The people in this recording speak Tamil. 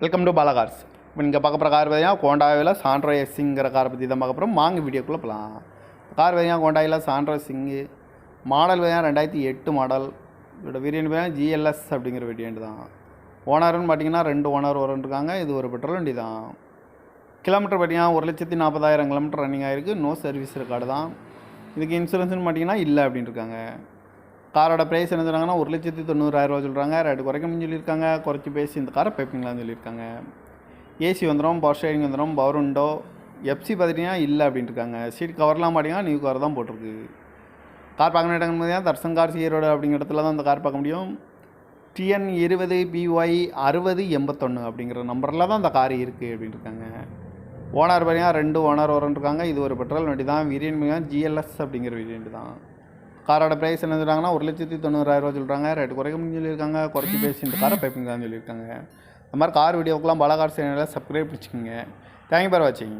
வெல்கம் டு பாலகார்ஸ் இப்போ நீங்கள் பார்க்க போகிற கார் பார்த்தீங்கன்னா கோண்டாவில் சாண்ட்ரோ எஸ்ஸிங்கிற காரை பற்றி தான் பார்க்க போகிறோம் வாங்க வீடியோக்குள்ளே போகலாம் கார் பார்த்தீங்கன்னா கோண்டாயில் சாண்ட்ரோ சிங்கு மாடல் பார்த்தீங்கன்னா ரெண்டாயிரத்தி எட்டு மாடல் இதோட வேரியன்ட் பார்த்தீங்கன்னா ஜிஎல்எஸ் அப்படிங்கிற வேரியன்ட் தான். ஓனர்னு பார்த்தீங்கன்னா ரெண்டு ஓனர் இருக்காங்க. இது ஒரு பெட்ரோல் வண்டி தான். கிலோமீட்டர் பார்த்தீங்கன்னா ஒரு லட்சத்தி நாற்பதாயிரம் கிலோமீட்டர் ரன்னிங் ஆகிருக்கு நோ சர்வீஸ் ரெக்கார்டு தான். இதுக்கு இன்சூரன்ஸ்னு பார்த்தீங்கன்னா இல்லை அப்படின்னு இருக்காங்க. காரோட ப்ரைஸ் என்ன சொல்கிறாங்கன்னா ஒரு லட்சத்தி தொண்ணூறாயிரரூவா சொல்கிறாங்க ரேட்டு குறைக்கணும்னு சொல்லியிருக்காங்க. குறைச்சி பேசி இந்த காரை பைப்பிங்களான்னு சொல்லியிருக்காங்க. ஏசி வந்துடும் பவர் ஸ்டேரிங் வந்துடும் பவர் உண்டோ எஃப்சி பார்த்துட்டிங்கன்னா இல்லை அப்படின்ட்டு இருக்காங்க சீட் கவர்லாம் பார்த்தீங்கன்னா நியூ கவர் தான் போட்டிருக்கு. கார் பார்க்கணும் இடங்கள் பார்த்தீங்கன்னா தர்சன் கார் ஈரோடு அப்படிங்கிற இடத்துல தான் அந்த கார் பார்க்க முடியும். டிஎன் இருபது பிஒய் அறுபது எண்பத்தொன்று அப்படிங்கிற நம்பரில் தான் இந்த கார் இருக்குது அப்படின்னு இருக்காங்க ஓனர் பார்த்தீங்கன்னா ரெண்டு ஓனர் இருக்காங்க இது ஒரு பெட்ரோல் வண்டி தான் வேரியன்ட் பார்த்தீங்கன்னா ஜிஎல்எஸ் அப்படிங்கிற வேரியன்ட் தான். காரோட ப்ரைஸ் என்ன சொல்கிறாங்கன்னா ஒரு லட்சத்தி தொண்ணூறாயிரரூவா சொல்கிறாங்க ரேட்டு குறைக்கணும்னு சொல்லியிருக்காங்க. குறைச்சி பேசிட்டு காரை பைப்பிங் தான் சொல்லியிருக்காங்க. இந்த மாதிரி கார் வீடியோக்கெலாம் பல கார் சேனலில் சப்ஸ்கிரைப் வச்சுக்கோங்க தேங்க்யூ பார் வாட்சிங்